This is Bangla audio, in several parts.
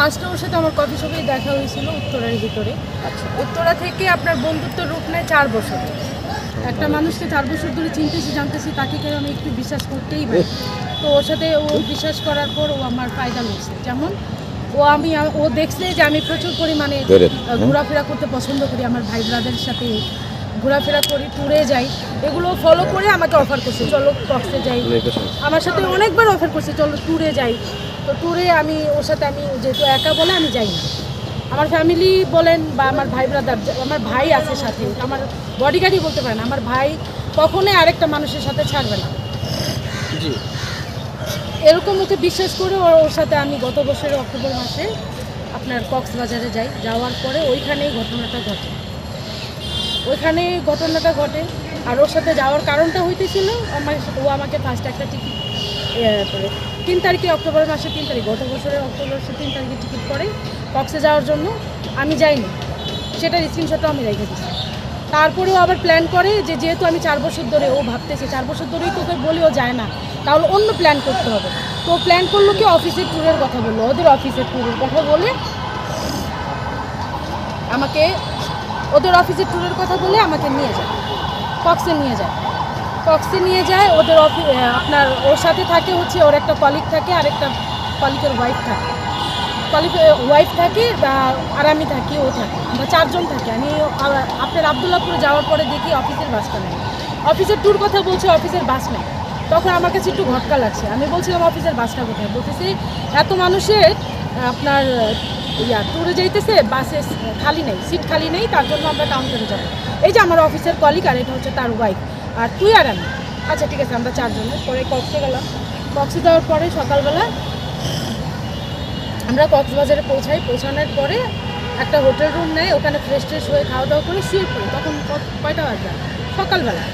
ফার্স্টে ওর সাথে আমার কফি শপেই দেখা হয়েছিল উত্তরার ভিতরে। আচ্ছা। উত্তরা থেকে আপনার বন্ধুত্ব রূপ নেয় চার বছর। একটা মানুষকে চার বছর ধরে চিনতেছি জানতেছি তাকে কেউ আমি একটু বিশ্বাস করতেই পারি। তো ওর সাথে ও বিশ্বাস করার পর ও আমার ফায়দা নিচ্ছে যেমন ও আমি ও দেখছে যে আমি প্রচুর পরিমাণে ঘোরাফেরা করতে পছন্দ করি আমার ভাই ব্রাদের সাথে। ঘোরাফেরা করি ট্যুরে যাই। এগুলো ফলো করে আমাকে অফার করছে চলো কক্সে যাই। আমার সাথে অনেকবার অফার করছে চলো ট্যুরে যাই। তো ট্যুরে আমি ওর সাথে আমি যেহেতু একা বলে আমি যাই না আমার ফ্যামিলি বলেন বা আমার ভাই ব্রাদার আমার ভাই আছে সাথে আমার বডিগার্ডই বলতে পারেন আমার ভাই কখনোই আরেকটা মানুষের সাথে ছাড়বে না। জি। এরকম ওকে বিশ্বাস করে ওর ওর সাথে আমি গত বছরের অক্টোবর মাসে আপনার কক্সবাজারে যাই। যাওয়ার পরে ওইখানেই ঘটনাটা ঘটে। ওইখানে ঘটনাটা ঘটে। আর ওর সাথে যাওয়ার কারণটা হইতেছিল আমার ও আমাকে ফার্স্ট একটা টিকিট করে। তিন তারিখে অক্টোবর মাসে তিন তারিখ, গত বছরের অক্টোবর মাসে তিন তারিখে টিকিট করে কক্সে যাওয়ার জন্য। আমি যাইনি। সেটার স্ক্রিনশটও আমি রেখে দিচ্ছি তারপরেও আবার প্ল্যান করে যে যেহেতু আমি চার বছর ধরে ও ভাবতেছে, চার বছর ধরেই তোকে বলেও যায় না, তাহলে অন্য প্ল্যান করতে হবে। তো প্ল্যান করল কি অফিসের ট্যুরের কথা বলল, ওদের অফিসের ট্যুরের কথা বলে আমাকে, ওদের অফিসের ট্যুরের কথা বলে আমাকে নিয়ে যায় কক্সে নিয়ে যায়। কক্সে নিয়ে যায়, ওদের অফি আপনার ওর সাথে থাকে, হচ্ছে ওর একটা কলিগ থাকে আর একটা কলিগের ওয়াইফ থাকে কলিগ ওয়াইফ থাকে আর আমি থাকি, ও থাকে বা চারজন থাকে। আমি আপনার আবদুল্লাপুরে যাওয়ার পরে দেখি অফিসের বাসটা নেই। অফিসের ট্যুর কথা বলছে অফিসের বাস নেই। তখন আমার কাছে একটু ঘটকা লাগছে। আমি বলছিলাম অফিসের বাসটা কোথায়? বলতেছি, এত মানুষের আপনার, ইয়া ট্যুরে যাইতেছে বাসে খালি নেই সিট খালি নেই, তার জন্য আমরা কাউন্টারে যাব। এই যে আমার অফিসের কলিগ আর এটা হচ্ছে তার ওয়াইফ আর তুই আর আমি। আচ্ছা ঠিক আছে, আমরা চারজনে। পরে কক্সে গেলাম। কক্সে যাওয়ার পরে সকালবেলা আমরা কক্সবাজারে পৌঁছাই। পৌঁছানোর পরে একটা হোটেল রুম নেয় ওখানে ফ্রেশ ট্রেশ হয়ে খাওয়া দাওয়া করে শুয়ে পড়ি। তখন কয়টা বাজে? সকালবেলা।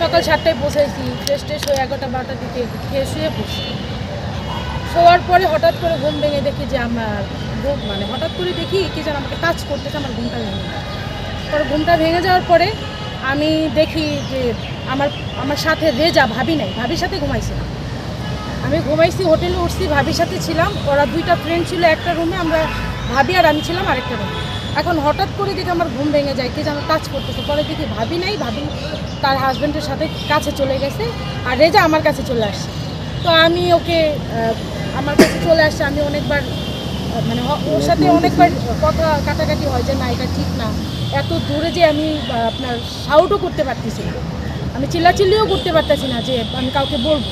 সকাল সাতটায় পৌঁছাইছি ফ্রেশ ট্রেশ হয়ে এগারোটা বারোটার দিকে খেয়ে শুয়ে পড়ছি। শোয়ার পরে হঠাৎ করে ঘুম ভেঙে দেখি যে আমার ঘুম মানে হঠাৎ করে দেখি কি যেন আমাকে টাচ করতেছে, আমার ঘুমটা ভেঙে। পরে ঘুমটা ভেঙে যাওয়ার পরে আমি দেখি যে আমার আমার সাথে রেজা ভাবি নাই, ভাবির সাথে ঘুমাইছিলাম আমি ঘুমাইছি, হোটেলে উঠছি, ভাবির সাথে ছিলাম। ওরা দুইটা ফ্রেন্ড ছিল একটা রুমে আমরা ভাবি আর আমি ছিলাম আরেকটা রুমে এখন হঠাৎ করে দেখি আমার ঘুম ভেঙে যায়, কি যেন কাজ করতেছে। পরে দেখি ভাবি নাই, ভাবি তার হাজব্যান্ডের সাথে কাছে চলে গেছে আর রেজা আমার কাছে চলে আসছে। তো আমি ওকে আমার কাছে চলে আসছে, আমি অনেকবার মানে ওর সাথে অনেকবার কথা কাটাকাটি হয় যে না, এটা ঠিক না। এত দূরে যে আমি আপনার শাউটও করতে পারতেছি না। আমি চিল্লাচিল্লিও করতে পারতেছি না যে আমি কাউকে বলব।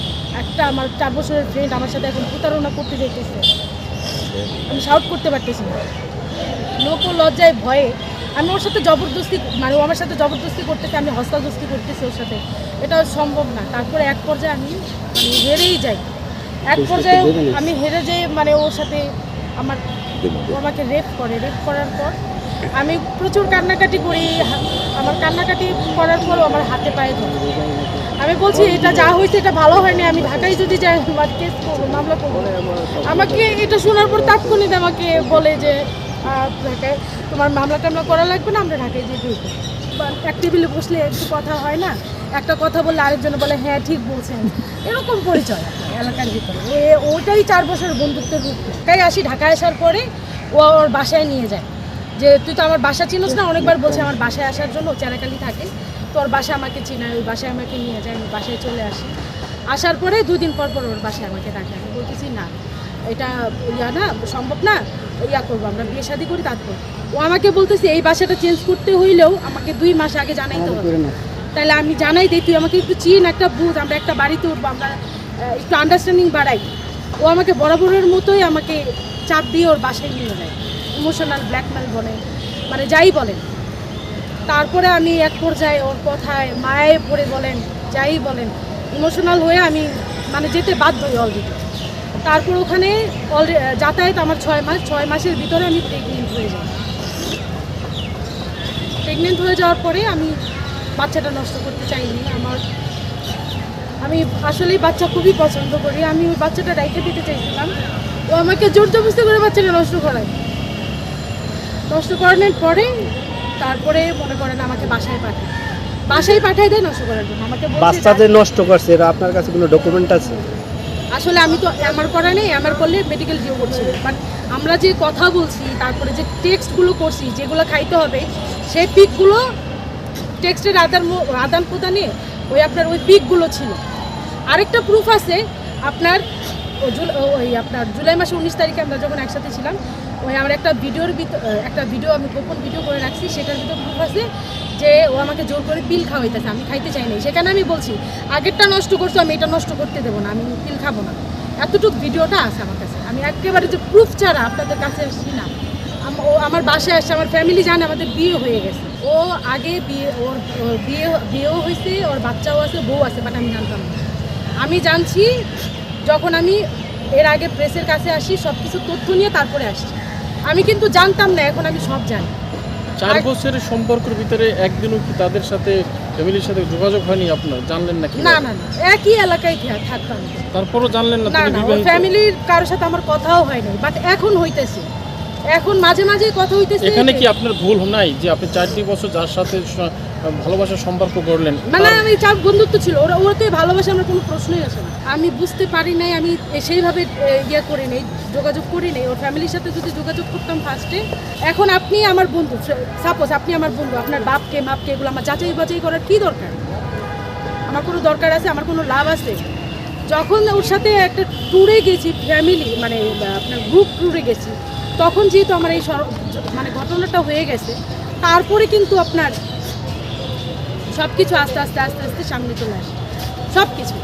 একটা আমার চার বছরের ফ্রেন্ড আমার সাথে এখন প্রতারণা করতে যেতেছে আমি শাউট করতে পারতেছি না। লোক লজ্জায় ভয়ে আমি ওর সাথে জবরদস্তি মানে ও আমার সাথে জবরদস্তি করতেছে আমি হস্তাদস্তি করতেছি ওর সাথে। এটা সম্ভব না। তারপরে এক পর্যায়ে আমি মানে হেরেই যাই। এক পর্যায়ে আমি হেরে যাই মানে ওর সাথে আমার ও আমাকে রেপ করে। রেপ করার পর আমি প্রচুর কান্নাকাটি করি, আমার কান্নাকাটি করার পর আমার হাতে পায়ে ধরে। আমি বলছি, এটা যা হয়েছে, এটা ভালো হয়নি। আমি ঢাকায় যদি যাই আমার কেস করব, মামলা করব। আমাকে এটা শোনার পর তাৎক্ষণিক আমাকে বলে যে ঢাকায় তোমার মামলা টামলা করা লাগবে না, আমরা ঢাকায় যেয়ে দিয়ে দেবো। বা এক টেবিলে বসলে একটু কথা হয় না, একটা কথা বললে আরেকজন বলে হ্যাঁ ঠিক বলছেন। এরকম পরিচয় এলাকার ভিতরে। ওটাই চার বছর বন্ধুত্বের রূপ। তাই আসি ঢাকায় আসার পরে ও ওর বাসায় নিয়ে যায়। যে তুই তো আমার বাসা চিনোস না? অনেকবার বলছে আমার বাসায় আসার জন্য চারাকালি থাকে। তো ওর বাসা আমাকে চিনায় ওই বাসায় আমাকে নিয়ে যায় আমি বাসায় চলে আসি। আসার পরে দুই দিন পর পর ওর বাসায় আমাকে ডাকে। আমি বলতেছি না এটা ইয়া না সম্ভব না ইয়া করব আমরা বিয়ে শাদি করি তারপর। ও আমাকে বলতেছে এই বাসাটা চেঞ্জ করতে হইলেও আমাকে দুই মাস আগে জানাইতে হবে। তাহলে আমি জানাই দিই তুই আমাকে একটু চিন একটা বুঝ আমরা একটা বাড়িতে উঠবো আমরা একটু আন্ডারস্ট্যান্ডিং বাড়াই। ও আমাকে বরাবরের মতোই আমাকে চাপ দিয়ে ওর বাসায় নিয়ে যায়। ইমোশনাল ব্ল্যাকমেল বলে মানে যাই বলেন। তারপরে আমি এক পর্যায়ে ওর কথায় মায়ে পড়ে বলেন, যাই বলেন ইমোশনাল হয়ে আমি মানে যেতে বাধ্য হই অলরেডি তারপর ওখানে অলরে- যাতায়াত আমার ছয় মাস, ছয় মাসের ভিতরে আমি প্রেগনেন্ট হয়ে যাই। প্রেগনেন্ট হয়ে যাওয়ার পরে আমি বাচ্চাটা নষ্ট করতে চাইনি আমার। আমি আসলেই বাচ্চা খুবই পছন্দ করি, আমি ওই বাচ্চাটা রাইখে দিতে চাইছিলাম। ও আমাকে জোর জবরদস্তি করে বাচ্চাটা নষ্ট করায়। নষ্ট করানোর পরে তারপরে মনে করেন আমাকে বাসায় পাঠায়। বাসায় পাঠায় দেয় নষ্ট করার জন্য। আমাকে বলছে বাচ্চা যে নষ্ট করছে এরা আপনার কাছে কোনো ডকুমেন্ট আছে? আসলে আমি তো আমার করা নেই আমার করলে মেডিকেল জিও করছি। বাট আমরা যে কথা বলছি তারপরে যে টেক্সটগুলো করছি যেগুলো খাইতে হবে সেই পিকগুলো টেক্সটের আদান আদান প্রদানে ওই আপনার ওই পিকগুলো ছিল। আরেকটা প্রুফ আছে আপনার ওই আপনার জুলাই মাসে উনিশ তারিখে আমরা যখন একসাথে ছিলাম ওই আমার একটা ভিডিওর ভিতর একটা ভিডিও, আমি গোপন ভিডিও করে রাখছি, সেটার ভিতর প্রুফ আছে যে ও আমাকে জোর করে পিল খাওয়াইতেছে, আমি খাইতে চাই নাই। সেখানে আমি বলছি, আগেরটা নষ্ট করছ, আমি এটা নষ্ট করতে দেবো না, আমি পিল খাব না। এতটুকু ভিডিওটা আছে আমার কাছে। আমি একেবারে যে প্রুফ ছাড়া আপনাদের কাছে আসছি না। ও আমার বাসায় আসছে, আমার ফ্যামিলি জানে আমাদের বিয়ে হয়ে গেছে। ও আগে বিয়ে, ওর বিয়ে, বিয়েও হয়েছে, ওর বাচ্চাও আছে, বউ আছে বাট আমি জানতাম না। আমি জানছি, যখন আমি এর আগে প্রেসের কাছে আসি সব কিছু তথ্য নিয়ে তারপরে আসছি। আমি কিন্তু জানতাম না এখন আমি সব জানি। চার বছরের সম্পর্কের ভিতরে একদিনও কি তাদের সাথে ফ্যামিলির সাথে যোগাযোগ হয়নি আপনার? জানলেন নাকি না না না একই এলাকায় থাকতাম। তারপরও জানলেন না না ফ্যামিলির কারোর সাথে আমার কথাও হয়নি বাট এখন হইতেছে। এখন মাঝে মাঝে কথা হইতেছে এখানে কি আপনার ভুল নাই যে আপনি চারটি বছর যার সাথে ভালোবাসার সম্পর্ক করলেন মানে তার- আমি চার বন্ধুত্ব ছিল। ওরা ওকে ভালোবাসা আমার কোনো প্রশ্নই আসে না। আমি বুঝতে পারি নাই আমি সেইভাবে ইয়ে করে নেই যোগাযোগ করি নেই। ওর ফ্যামিলির সাথে যদি যোগাযোগ করতাম ফার্স্টে এখন আপনি আমার বন্ধু। সাপোজ আপনি আমার বন্ধু আপনার বাপকে মাপকে এগুলো আমার যাচাই বাছাই করার কি দরকার? আমার কোনো দরকার আছে আমার কোনো লাভ আছে? যখন ওর সাথে একটা ট্যুরে গেছি ফ্যামিলি মানে আপনার গ্রুপ ট্যুরে গেছি তখন যেহেতু আমার এই মানে ঘটনাটা হয়ে গেছে, তারপরে কিন্তু আপনার সব কিছু আস্তে আস্তে আস্তে আস্তে সামনে চলে আসে। সব কিছু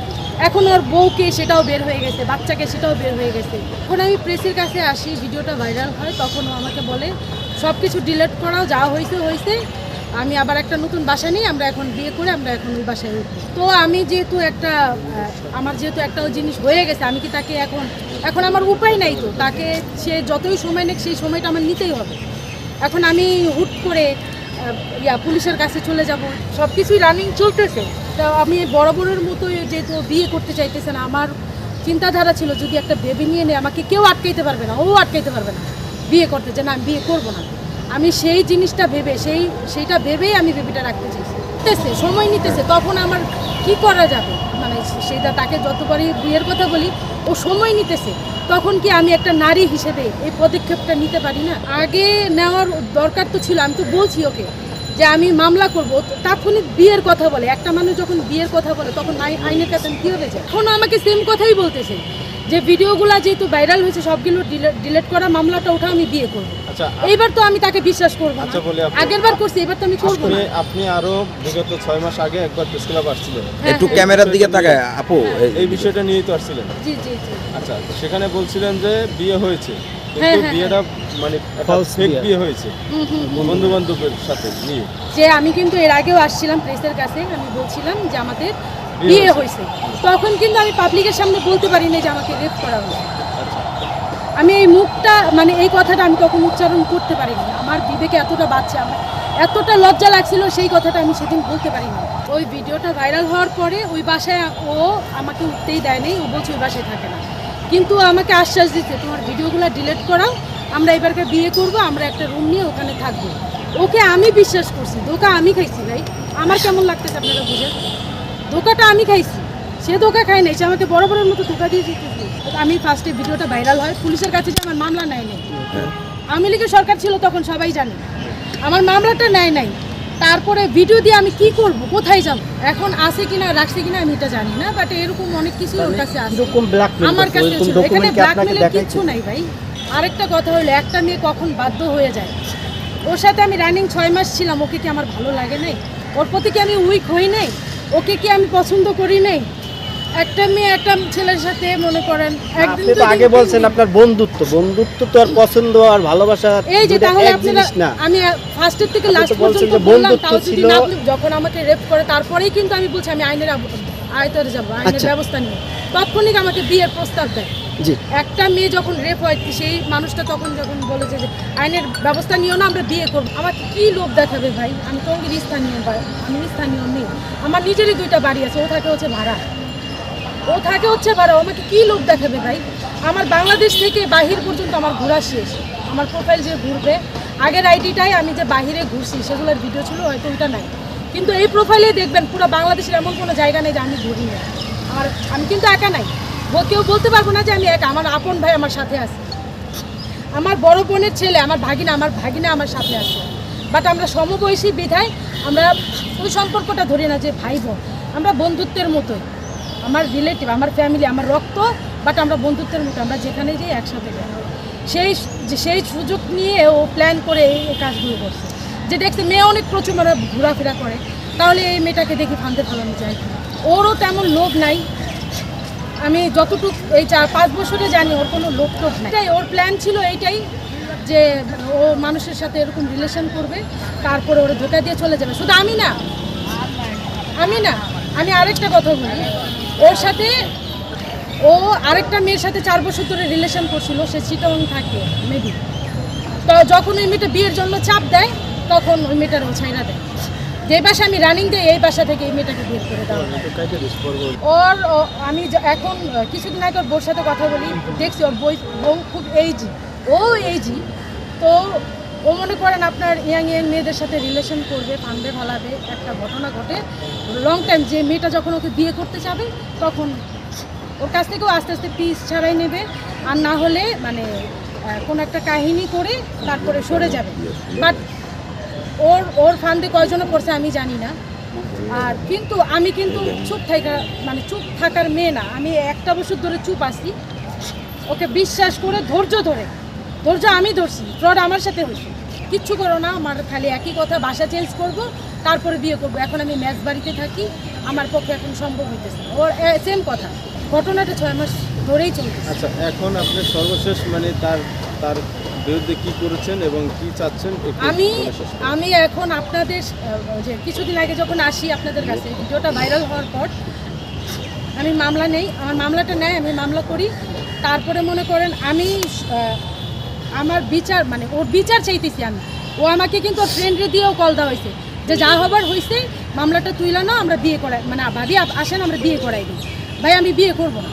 এখন ওর বউকে সেটাও বের হয়ে গেছে, বাচ্চাকে সেটাও বের হয়ে গেছে। এখন আমি প্রেসের কাছে আসি, ভিডিওটা ভাইরাল হয়, তখন আমাকে বলে সব কিছু ডিলেট করাও, যা হয়েছে হয়েছে আমি আবার একটা নতুন বাসা নিই আমরা এখন বিয়ে করে আমরা এখন ওই বাসায় উঠবো। তো আমি যেহেতু একটা আমার যেহেতু একটা জিনিস হয়ে গেছে, আমি কি তাকে এখন এখন আমার উপায় নাই তো, তাকে সে যতই সময় নেক সেই সময়টা আমার নিতেই হবে। এখন আমি হুট করে ইয়া, পুলিশের কাছে চলে যাব সব কিছুই রানিং চলতেছে। তা আমি বরাবরের মতো যেহেতু বিয়ে করতে চাইতেছে না, আমার চিন্তাধারা ছিল যদি একটা বেবি নিয়ে নেয়, আমাকে কেউ আটকাইতে পারবে না, ও আটকাইতে পারবে না। বিয়ে করতে যে না, আমি বিয়ে করব না। আমি সেই জিনিসটা ভেবে, সেই, সেইটা ভেবেই আমি বেবিটা রাখতে চাইছি। সময় নিতেছে, তখন আমার কি করা যাবে? মানে সেটা তাকে যতবারই বিয়ের কথা বলি, ও সময় নিতেছে। তখন কি আমি একটা নারী হিসেবে এই পদক্ষেপটা নিতে পারি না? আগে নেওয়ার দরকার তো ছিল, আমি তো বলছি ওকে যে আমি মামলা করব। তাৎক্ষণিক বিয়ের কথা বলে। একটা মানুষ যখন বিয়ের কথা বলে, তখন আই- আইনের কাছে কী যায় এখনও আমাকে সেম কথাই বলতেছে যে, ভিডিওগুলো যেহেতু ভাইরাল হয়েছে, সবগুলো ডিলেট করা মামলাটা ওঠা আমি বিয়ে করব। এইবার তো আমি তাকে বিশ্বাস করব আচ্ছা, বলি আপু। আগের বার করছি এবার তো আমি করব আপনি না। আপনি আরও বিগত ছয় মাস আগে একবার প্রেস ক্লাব আসছিলেন। হ্যাঁ, একটু হ্যাঁ। ক্যামেরার দিকে তাকায় আপু এই- এই বিষয়টা নিয়েই তো আসছিলেন। জি জি জি। আচ্ছা সেখানে বলছিলেন যে বিয়ে হয়েছে। হ্যাঁ, কিন্তু হ্যাঁ, বিয়েটা মানে ফেক বিয়ে। হয়েছে। বন্ধু বান্ধবের সাথে নিয়ে। যে আমি কিন্তু এর আগেও আসছিলাম প্রেসের কাছে আমি বলছিলাম যে আমাদের বিয়ে হয়েছে। তখন কিন্তু আমি পাবলিকের সামনে বলতে পারি পারিনি যে আমাকে রেপ করা হয়েছে। আচ্ছা আমি এই মুখটা মানে এই কথাটা আমি তখন উচ্চারণ করতে পারিনি। আমার বিবেকে এতটা বাচ্চা আমার এতটা লজ্জা লাগছিল, সেই কথাটা আমি সেদিন বলতে পারিনি। ওই ভিডিওটা ভাইরাল হওয়ার পরে ওই বাসায় ও আমাকে উঠতেই দেয়নি ও বলছে ওই বাসায় থাকে না। কিন্তু আমাকে আশ্বাস দিচ্ছে তোমার ভিডিওগুলো ডিলিট করাও, আমরা এবারকে বিয়ে করব, আমরা একটা রুম নিয়ে ওখানে থাকব। ওকে আমি বিশ্বাস করছি, ধোকা আমি খাইছি ভাই। আমার কেমন লাগতেছে আপনারা বুঝে ধোকাটা আমি খাইছি, সে ধোকা খায় নাই, সে আমাকে বড় বড়ের মতো ধোকা দিয়ে যেতেছে আমি ফার্স্টে ভিডিওটা ভাইরাল হয় পুলিশের কাছে যে আমার মামলা নেয় নাই। আওয়ামী লীগের সরকার ছিল তখন সবাই জানে। আমার মামলাটা নেয় নাই। তারপরে ভিডিও দিয়ে আমি কি করব কোথায় যাব এখন আছে কিনা রাখছে কিনা আমি এটা জানি না বাট এরকম অনেক কিছু ওর কাছে আছে। আমার কাছে এখানে ব্ল্যাকমেলের কিছু নাই ভাই। আরেকটা কথা হলো একটা মেয়ে কখন বাধ্য হয়ে যায়? ওর সাথে আমি রানিং ছয় মাস ছিলাম ওকে কি আমার ভালো লাগে নাই? ওর প্রতি কি আমি উইক হই নাই? ওকে কি আমি পছন্দ করি নাই? একটা মেয়ে একটা ছেলের সাথে মনে করেন আপনি তো আগে বলছেন আপনার বন্ধুত্ব বন্ধুত্ব তো আর পছন্দ আর ভালোবাসা এই যে তাহলে আপনারা আমি ফার্স্টের থেকে লাস্ট পর্যন্ত বললাম তাও যদি না যখন আমাকে রেপ করে তারপরেই কিন্তু আমি বলছি আমি আইনের আয়তারে যাব আইনের আচ্ছা। ব্যবস্থা নিয়ে তৎক্ষণিক আমাকে বিয়ের প্রস্তাব দেয়। জি। একটা মেয়ে যখন রেপ হয় সেই মানুষটা তখন যখন বলে যে আইনের ব্যবস্থা নিও না আমরা বিয়ে করব। আমাকে কি লোভ দেখাবে ভাই? আমি তো স্থানীয় আমি স্থানীয় মেয়ে। আমার নিজেরই দুইটা বাড়ি আছে ও থাকে হচ্ছে ভাড়া। ও থাকে হচ্ছে ও আমাকে কি লোক দেখাবে ভাই? আমার বাংলাদেশ থেকে বাহির পর্যন্ত আমার ঘোরা শেষ। আমার প্রোফাইল যে ঘুরবে, আগের আইডিটাই আমি যে বাহিরে ঘুরছি, সেগুলোর ভিডিও ছিল, হয়তো ওইটা নাই। কিন্তু এই প্রোফাইলে দেখবেন, পুরো বাংলাদেশের এমন কোনো জায়গা নেই যে আমি ঘুরি না আমার আমি কিন্তু একা নাই। কেউ বলতে পারব না যে আমি একা, আমার আপন ভাই আমার সাথে আছে। আমার বড় বোনের ছেলে, আমার ভাগিনা আমার ভাগিনা আমার সাথে আছে। বাট আমরা সমবয়সী বিধায় আমরা ওই সম্পর্কটা ধরি না যে ভাই বোন আমরা বন্ধুত্বের মতোই। আমার রিলেটিভ আমার ফ্যামিলি আমার রক্ত বাট আমরা বন্ধুত্বের মতো আমরা যেখানে যাই একসাথে যাই। সেই সেই সুযোগ নিয়ে ও প্ল্যান করে এই কাজগুলো করছে। যে দেখছে মেয়ে অনেক প্রচুর মানে ঘোরাফেরা করে, তাহলে এই মেয়েটাকে দেখি ফান্দে ফেলানো যায়। ওরও তেমন লোভ নাই। আমি যতটুকু এই চার পাঁচ বছরে জানি ওর কোনো লোক টোক নাই। এটাই ওর প্ল্যান ছিল এইটাই, যে ও মানুষের সাথে এরকম রিলেশন করবে, তারপরে ওরা ধোকা দিয়ে চলে যাবে। শুধু আমি না আমি না, আমি আরেকটা কথা বলি। ওর সাথে ও আরেকটা মেয়ের সাথে চার বছর ধরে রিলেশন করছিল, সে চিটং থাকে মেবি তো যখন ওই মেয়েটা বিয়ের জন্য চাপ দেয়, তখন ওই মেয়েটার ও ছাইরা দেয়। যে বাসা আমি রানিং দিই, এই বাসা থেকে এই মেয়েটাকে বের করে দেওয়া ওর আমি এখন কিছুদিন আগে ওর বোর সাথে কথা বলি, দেখছি ওর বই বউ খুব এইজি ও এইজি তো ও মনে করেন আপনার ইয়াং ইয়াং মেয়েদের সাথে রিলেশন করবে ফানবে ভালাবে, একটা ঘটনা ঘটে। লং টাইম যে মেয়েটা যখন ওকে বিয়ে করতে যাবে, তখন ওর কাছ থেকেও আস্তে আস্তে পিস ছাড়াই নেবে। আর না হলে মানে কোনো একটা কাহিনী করে তারপরে সরে যাবে। বাট ওর ওর ফান্ডে কয়জনে পড়ছে আমি জানি না। আর কিন্তু আমি কিন্তু চুপ থাকা মানে চুপ থাকার মেয়ে না। আমি একটা বছর ধরে চুপ আছি। ওকে বিশ্বাস করে ধৈর্য ধরে, ধৈর্য আমি ধরছি। ফ্রড আমার সাথে হয়েছে। কিচ্ছু করো না আমার খালি একই কথা বাসা চেঞ্জ করব তারপরে বিয়ে করব। এখন আমি ম্যাচ বাড়িতে থাকি আমার পক্ষে এখন সম্ভব হইতেছে ওর সেম কথা। ঘটনাটা ছয় মাস ধরেই চলছে আচ্ছা এখন আপনি সর্বশেষ মানে তার তার বিরুদ্ধে কি করেছেন এবং কি চাচ্ছেন আমি। আমি এখন আপনাদের যে কিছুদিন আগে যখন আসি আপনাদের কাছে ভিডিওটা ভাইরাল হওয়ার পর আমি মামলা নেই আমার মামলাটা নেয় আমি মামলা করি। তারপরে মনে করেন আমি আমার বিচার মানে ওর বিচার চাইতেছি আমি। ও আমাকে কিন্তু ওর ফ্রেন্ডরে দিয়েও কল দেওয়া হয়েছে। যে যা হবার হয়েছে মামলাটা তুইলা না আমরা বিয়ে করাই মানে ভাবি আসেন আমরা বিয়ে করাই দিই। ভাই আমি বিয়ে করব না।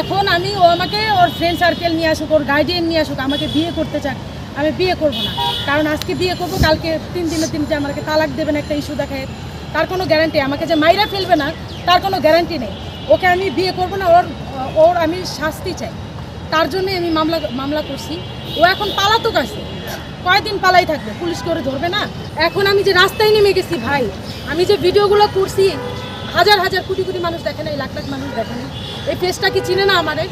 এখন আমি ও আমাকে ওর ফ্রেন্ড সার্কেল নিয়ে আসুক ওর গার্ডিয়ান নিয়ে আসুক আমাকে বিয়ে করতে চাক আমি বিয়ে করব না। কারণ আজকে বিয়ে করব কালকে তিন দিনে তিনটে আমাকে তালাক দেবেন একটা ইস্যু দেখায় তার কোনো গ্যারান্টি আমাকে যে মাইরা ফেলবে না তার কোনো গ্যারান্টি নেই। ওকে আমি বিয়ে করব না ওর ওর আমি শাস্তি চাই। তার জন্য আমি মামলা মামলা করছি। ও এখন পালাতক আছে। কয়দিন পালাই থাকবে? পুলিশ করে ধরবে না? এখন আমি যে রাস্তায় নেমে গেছি ভাই, আমি যে ভিডিওগুলো করছি, হাজার হাজার কোটি কোটি মানুষ দেখে না, এই লাখ লাখ মানুষ দেখে না। এই ফেসটা কি চিনে না আমারে?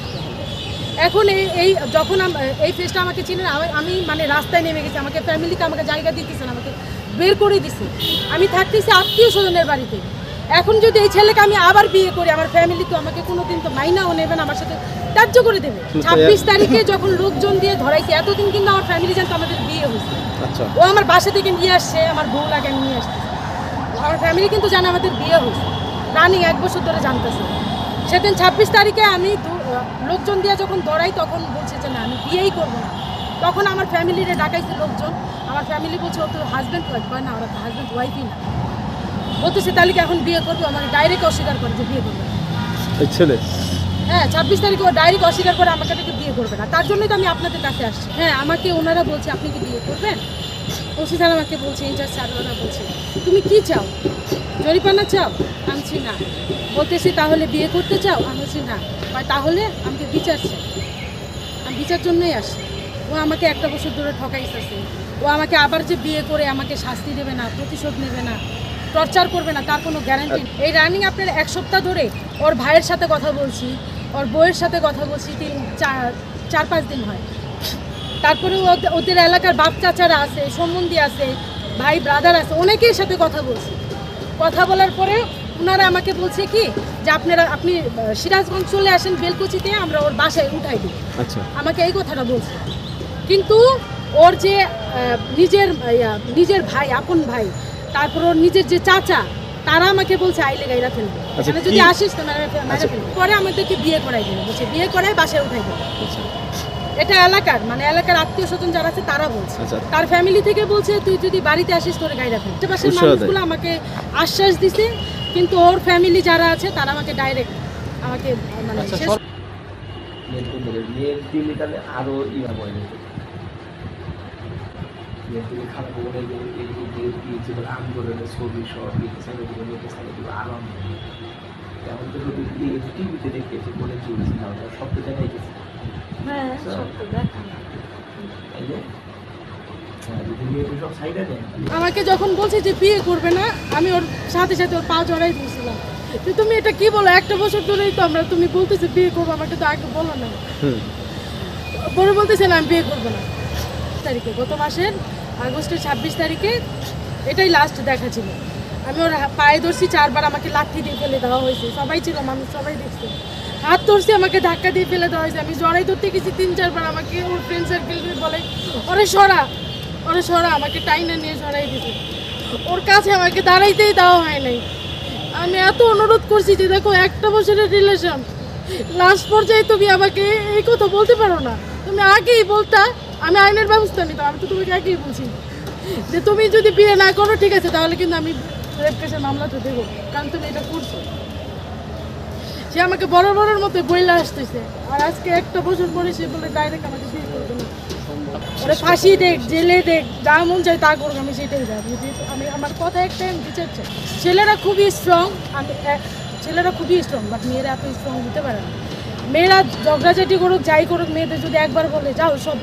এখন এই এই যখন এই ফেসটা আমাকে চিনে না, আমি- মানে রাস্তায় নেমে গেছি, আমাকে ফ্যামিলিতে আমাকে জায়গা দিতেছে না, আমাকে বের করে দিছে। আমি থাকতেছি আত্মীয় স্বজনের বাড়িতে। এখন যদি এই ছেলেকে আমি আবার বিয়ে করি আমার ফ্যামিলি তো আমাকে কোনোদিন তো মাইনাও নেবে না আমার সাথে ত্যায্য করে দেবে। ছাব্বিশ তারিখে যখন লোকজন দিয়ে ধরাইছে এতদিন কিন্তু আমার ফ্যামিলি জানতো আমাদের বিয়ে হয়েছে। আচ্ছা। ও আমার বাসা থেকে নিয়ে আসছে আমার বউ লাগে আমি নিয়ে আসছে। আমার ফ্যামিলি কিন্তু জানে আমাদের বিয়ে হয়েছে। রানিং এক বছর ধরে জানতেছে। সেদিন ছাব্বিশ তারিখে আমি লোকজন দিয়ে যখন ধরাই তখন বলছে যে না আমি বিয়েই করব না। তখন আমার ফ্যামিলিরে ডাকাইছে লোকজন। আমার ফ্যামিলি বলছে ও তো হাজব্যান্ড ওয়াইফ হয় না ওরা তো হাজব্যান্ড ওয়াইফই না। বলতেছে তাহলে কি এখন বিয়ে করবে আমাকে ডাইরেক্ট অস্বীকার করে যে বিয়ে করবে। ছেলে? হ্যাঁ ছাব্বিশ তারিখে ও ডাইরেক্ট অস্বীকার করে আমাকে থেকে বিয়ে করবে না। তার জন্যই তো আমি আপনাদের কাছে আসছি। হ্যাঁ আমাকে ওনারা বলছে আপনি কি বিয়ে করবেন? ওসি স্যার আমাকে বলছে ইনচার্জ স্যার ওরা বলছে তুমি কি চাও? জরিপানা চাও? আমি না। বলতেছি তাহলে বিয়ে করতে চাও? আমি না। কয় তাহলে আমাকে বিচার চাই। আমি বিচার জন্যই আসি ও আমাকে একটা বছর ধরে ঠকাইতেছে। ও আমাকে আবার যে বিয়ে করে আমাকে শাস্তি দেবে না প্রতিশোধ নেবে না টর্চার করবে না তার কোনো গ্যারান্টি এই রানিং আপনার এক সপ্তাহ ধরে ওর ভাইয়ের সাথে কথা বলছি ওর বউয়ের সাথে কথা বলছি তিন চার চার পাঁচ দিন হয়। তারপরে ওদের- এলাকার বাপ চাচারা আছে সম্বন্ধী আছে ভাই ব্রাদার আছে অনেকের সাথে কথা বলছি। কথা বলার পরে ওনারা আমাকে বলছে কি যে আপনারা আপনি সিরাজগঞ্জ চলে আসেন বেলকুচিতে আমরা ওর বাসায় উঠাই দিই আচ্ছা। আমাকে এই কথাটা বলছে। কিন্তু ওর যে নিজের নিজের ভাই আপন ভাই তারপর ওর নিজের যে চাচা তারা আমাকে বলছে আইলে গাইরা ফেলবে আচ্ছা, এখানে যদি আসিস তো মেরে আচ্ছা। ফেলবে। পরে আমাদেরকে বিয়ে করাই দিল বলছে বিয়ে করাই বাসায় উঠাই দিল এটা এলাকার মানে এলাকার আত্মীয় স্বজন যারা আছে তারা বলছে। আচ্ছা। তার ফ্যামিলি থেকে বলছে তুই যদি বাড়িতে আসিস তোর গাইরা ফেলবে আশেপাশের মানুষগুলো আমাকে আশ্বাস দিছে কিন্তু ওর ফ্যামিলি যারা আছে তারা আমাকে ডাইরেক্ট আমাকে মানে আচ্ছা, আরও ইয়া বলে খারাপ বলে বিএনপি যেগুলো আন্দোলনের ছবি সব সাইডে দিবে লোকের তো টিভিতে দেখতেছি বলে কি না ওটা সব তো জায়গায় গেছে হ্যাঁ সব তো দেখা আমাকে যখন বলছে যে বিয়ে করবে না আমি ওর সাথে সাথে ওর পা জড়াই দিয়েছিলাম যে তুমি এটা কি বলো? একটা বছর ধরেই তো আমরা তুমি বলতেছো বিয়ে করব আমাকে তো আগে বলো না পরে বলতেছে না আমি বিয়ে করব না। তারিখে গত মাসের আগস্টের ছাব্বিশ তারিখে এটাই লাস্ট দেখা ছিল। আমি ওর পায়ে ধরছি, চারবার আমাকে লাঠি দিয়ে ফেলে দেওয়া হয়েছে। সবাই ছিল, মানুষ সবাই দেখছে। হাত ধরছি, আমাকে ধাক্কা দিয়ে ফেলে দেওয়া হয়েছে। আমি জড়াই ধরতে গেছি তিন, চারবার। আমাকে ওর ফ্রেন্ড সার্কেল বলে, ওরে সরা ওরে সরা, আমাকে টাইনা নিয়ে সরাই দিছে ওর কাছে আমাকে দাঁড়াইতেই দেওয়া হয় নাই। আমি এত অনুরোধ করছি যে, দেখো, একটা বছরের রিলেশন লাস্ট পর্যায়ে তুমি আমাকে এই কথা বলতে পারো না। তুমি আগেই বলতা আমি আইনের ব্যবস্থা নিতাম, আমি তো তোমাকে আগেই বলছি। যে তুমি যদি বিয়ে না করো, ঠিক আছে, তাহলে কিন্তু আমি রেপ কেসের মামলা তো দেবো, কারণ তুমি এটা করছ। সে আমাকে বড় বড়ের মতো বইলা আসতেছে, আর আজকে একটা বছর পরে সে বলে ডাইরেক্ট আমাকে বিয়ে করবে না ওরা ফাঁসি দেখ, জেলে দেখ, যা মন চাই তা করব আমি সেটাই যাব আমি আমার কথা একটাই আমি বিচার চাই। ছেলেরা খুবই স্ট্রং আমি ছেলেরা খুবই স্ট্রং বাট মেয়েরা এত স্ট্রং হতে পারে না। মেয়েরা ঝগড়াঝাটি করুক, যাই করুক, মেয়েদের যদি একবার বলে, যাও, সব